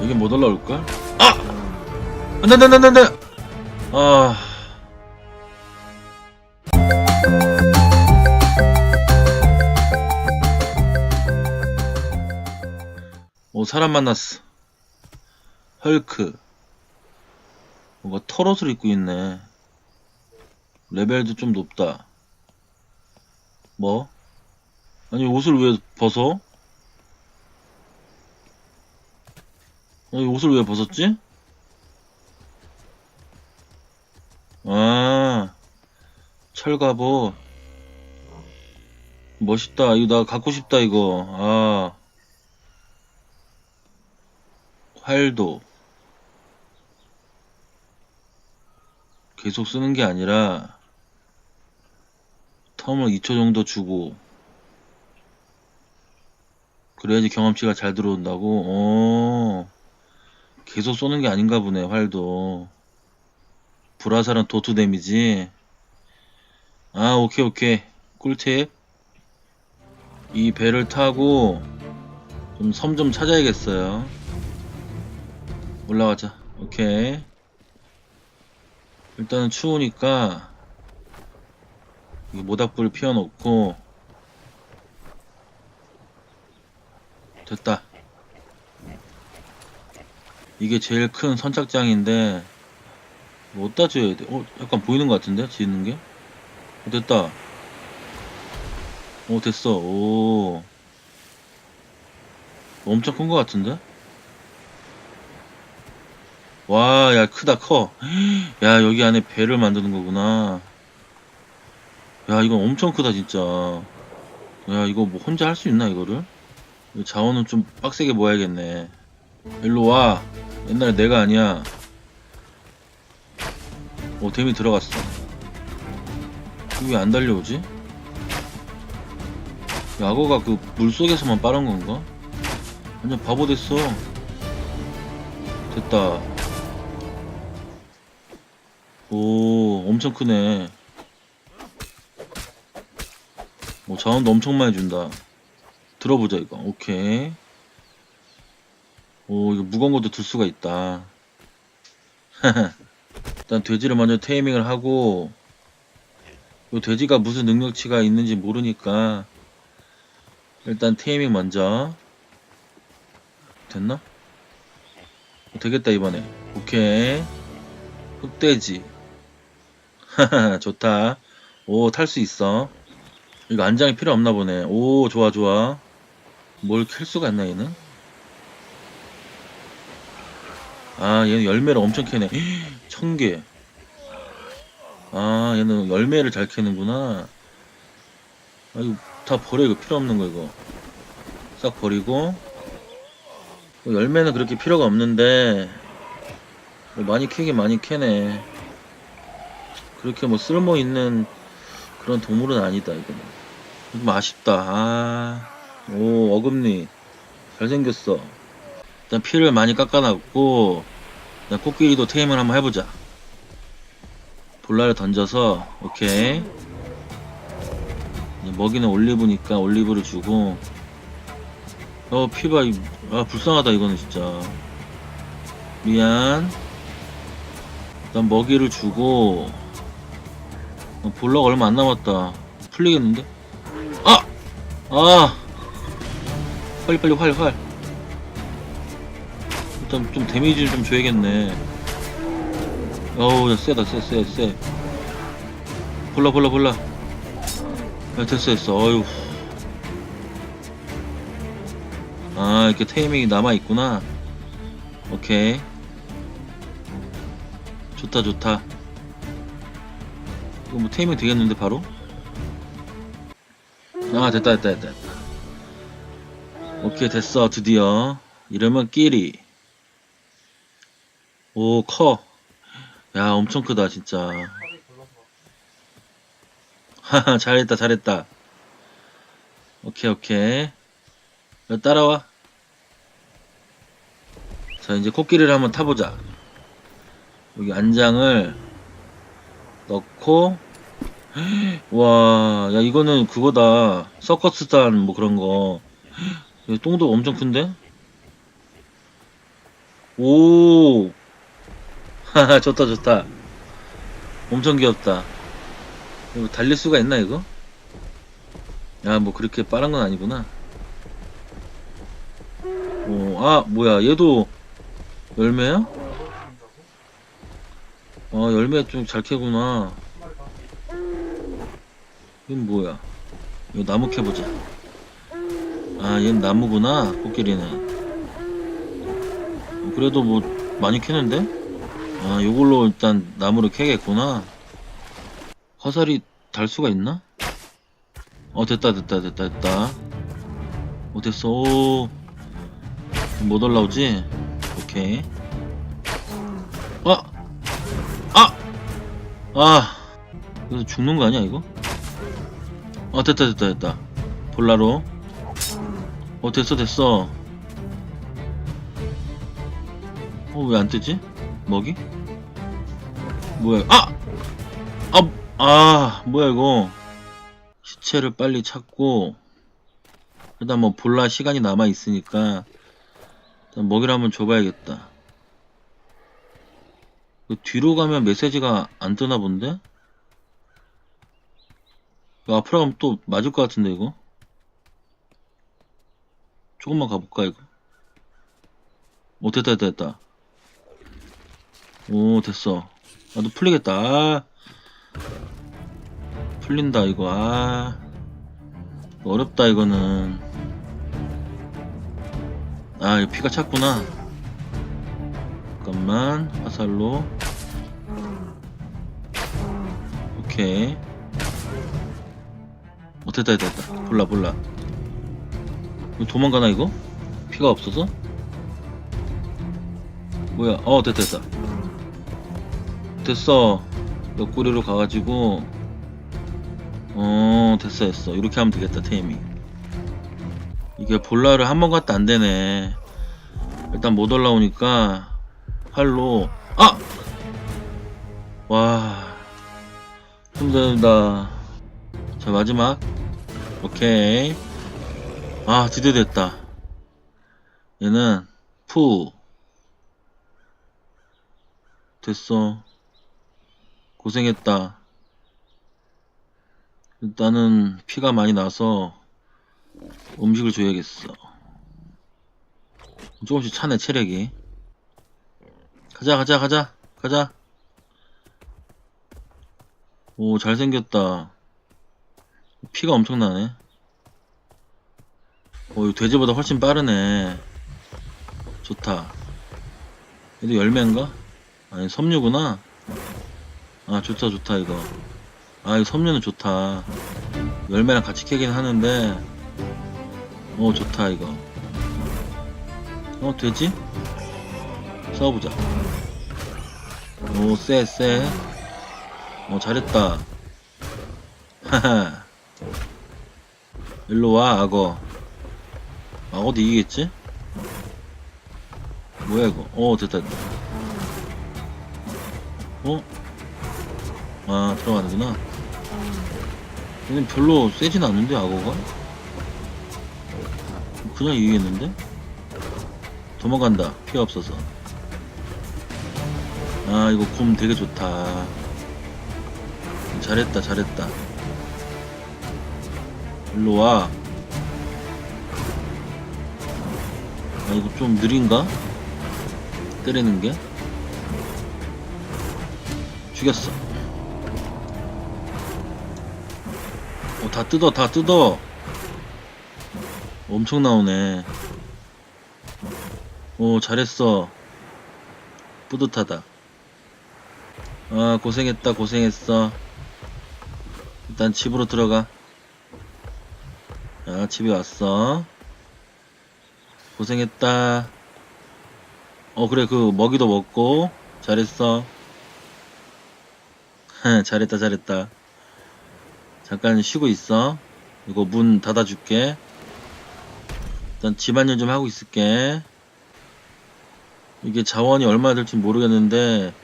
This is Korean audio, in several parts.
여기 못 올라올걸? 아! 안 돼, 안 돼, 안 돼, 안 돼! 아. 오, 사람 만났어. 헐크. 뭔가 털옷을 입고 있네. 레벨도 좀 높다. 뭐? 아니, 옷을 왜 벗어? 아니, 옷을 왜 벗었지? 아, 철갑옷. 멋있다. 이거 나 갖고 싶다, 이거. 아. 활도. 계속 쓰는 게 아니라, 텀을 2초 정도 주고, 그래야지 경험치가 잘 들어온다고? 어, 계속 쏘는 게 아닌가 보네, 활도. 불화살은 도트 데미지. 아, 오케이, 오케이. 꿀팁. 이 배를 타고, 좀 섬 좀 찾아야겠어요. 올라가자. 오케이. 일단은 추우니까, 이 모닥불 피워놓고, 됐다. 이게 제일 큰 선착장인데, 뭐 어디다 줘야 돼? 어, 약간 보이는 것 같은데? 지는 게? 어, 됐다. 오, 됐어. 오. 엄청 큰 것 같은데? 와, 야, 크다, 커. 야, 여기 안에 배를 만드는 거구나. 야, 이건 엄청 크다, 진짜. 야, 이거 뭐 혼자 할 수 있나, 이거를? 이거 자원은 좀 빡세게 모아야겠네. 일로 와. 옛날에 내가 아니야. 오, 데미 들어갔어. 왜 안 달려오지? 야거가 그 물속에서만 빠른 건가? 완전 바보 됐어. 됐다. 오, 엄청 크네. 오, 자원도 엄청 많이 준다. 들어보자, 이거. 오케이. 오, 이거 무거운 것도 들 수가 있다. 일단 돼지를 먼저 테이밍을 하고 요 돼지가 무슨 능력치가 있는지 모르니까 일단 테이밍 먼저. 됐나? 어, 되겠다 이번에. 오케이. 흑돼지. 좋다. 오 탈 수 있어. 이거 안장이 필요 없나 보네. 오 좋아 좋아. 뭘 캘 수가 있나 얘는 아 얘는 열매를 엄청 캐네. 천개. 아 얘는 열매를 잘 캐는구나. 아 이거 다 버려 이거 필요 없는 거 이거. 싹 버리고. 뭐 열매는 그렇게 필요가 없는데 뭐 많이 캐긴 많이 캐네. 그렇게 뭐 쓸모 있는 그런 동물은 아니다 이거는. 좀 아쉽다. 아 오 어금니. 잘생겼어 일단 피를 많이 깎아놨고 일단 코끼리도 테임을 한번 해보자. 볼라를 던져서 오케이. 먹이는 올리브니까 올리브를 주고. 어 피바 이- 아 불쌍하다 이거는 진짜. 미안. 일단 먹이를 주고 어, 볼라가 얼마 안 남았다. 풀리겠는데? 아! 아! 빨리 빨리 활 활. 일단 좀 데미지를 좀 줘야겠네. 어우 야 세다 세세세 볼라 볼라 볼라. 야 됐어 됐어. 어휴. 아 이렇게 테이밍이 남아있구나. 오케이. 좋다 좋다. 이거 뭐 테이밍 되겠는데 바로? 아 됐다 됐다 됐다. 오케이 됐어 드디어. 이러면 끼리 오 커 야, 엄청 크다, 진짜. 하하, 잘했다, 잘했다. 오케이, 오케이. 야, 따라와. 자, 이제 코끼리를 한번 타보자. 여기 안장을 넣고, 와, 야, 이거는 그거다. 서커스단 뭐 그런 거. 똥도 엄청 큰데? 오. 하하, 좋다, 좋다. 엄청 귀엽다. 이거 달릴 수가 있나, 이거? 야, 뭐 그렇게 빠른 건 아니구나. 오, 아, 뭐야. 얘도 열매야? 어, 열매 좀 잘 캐구나. 이건 뭐야? 이거 나무 캐보자. 아, 얘는 나무구나. 코끼리는. 어, 그래도 뭐 많이 캐는데? 아, 요걸로 일단 나무를 캐겠구나. 화살이 달 수가 있나? 어, 됐다, 됐다, 됐다, 됐다. 어, 됐어. 오. 못 올라오지? 오케이. 아! 아! 아! 그래서 죽는 거 아니야, 이거? 어, 됐다, 됐다, 됐다. 볼라로. 어, 됐어, 됐어. 어, 왜 안 뜨지? 먹이? 뭐야, 아! 아, 아, 뭐야, 이거. 시체를 빨리 찾고, 일단 뭐, 볼라 시간이 남아 있으니까, 일단 먹이를 한번 줘봐야겠다. 그 뒤로 가면 메시지가 안 뜨나 본데? 앞으로 가면 또 맞을 것 같은데, 이거? 조금만 가볼까, 이거? 오, 됐다, 됐다, 됐다. 오, 됐어. 아, 너 풀리겠다. 아. 풀린다, 이거. 아. 어렵다, 이거는. 아, 이거 피가 찼구나. 잠깐만. 화살로. 오케이. 어, 됐다, 됐다, 몰라. 이거 도망가나, 이거? 피가 없어서? 뭐야, 어, 됐다, 됐다. 됐어. 옆구리로 가가지고, 어, 됐어, 됐어. 이렇게 하면 되겠다, 테이밍. 이게 볼라를 한 번 갔다 안 되네. 일단 못 올라오니까, 활로, 아! 와, 힘들다. 자, 마지막. 오케이. 아, 드디어 됐다. 얘는, 푸. 됐어. 고생했다. 일단은 피가 많이 나서 음식을 줘야겠어. 조금씩 차네, 체력이. 가자, 가자, 가자, 가자. 오, 잘생겼다. 피가 엄청나네. 오, 돼지보다 훨씬 빠르네. 좋다. 얘도 열매인가? 아니, 섬유구나. 아, 좋다, 좋다, 이거. 아, 이거 섬유는 좋다. 열매랑 같이 캐긴 하는데, 어, 좋다, 이거. 어, 되지? 싸워보자. 오, 쎄, 쎄. 어, 잘했다. 하하. 일로 와, 악어. 악어도 이기겠지? 뭐야, 이거. 어, 됐다. 어? 아, 들어가는구나. 얘는 별로 세진 않는데, 악어가? 그냥 이기겠는데? 도망간다. 피가 없어서. 아, 이거 곰 되게 좋다. 잘했다, 잘했다. 일로 와. 아, 이거 좀 느린가? 때리는 게? 죽였어. 어, 다 뜯어, 다 뜯어. 엄청 나오네. 오, 잘했어. 뿌듯하다. 아, 고생했다, 고생했어. 일단 집으로 들어가. 자, 집에 왔어. 고생했다. 어, 그래, 그, 먹이도 먹고. 잘했어. 잘했다, 잘했다. 잠깐 쉬고 있어. 이거 문 닫아줄게. 일단 집안일 좀 하고 있을게. 이게 자원이 얼마나 될지 모르겠는데,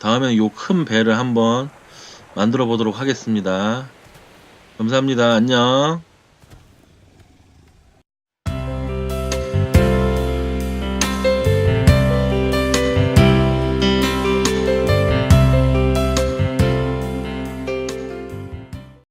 다음에는 요 큰 배를 한번 만들어 보도록 하겠습니다. 감사합니다. 안녕.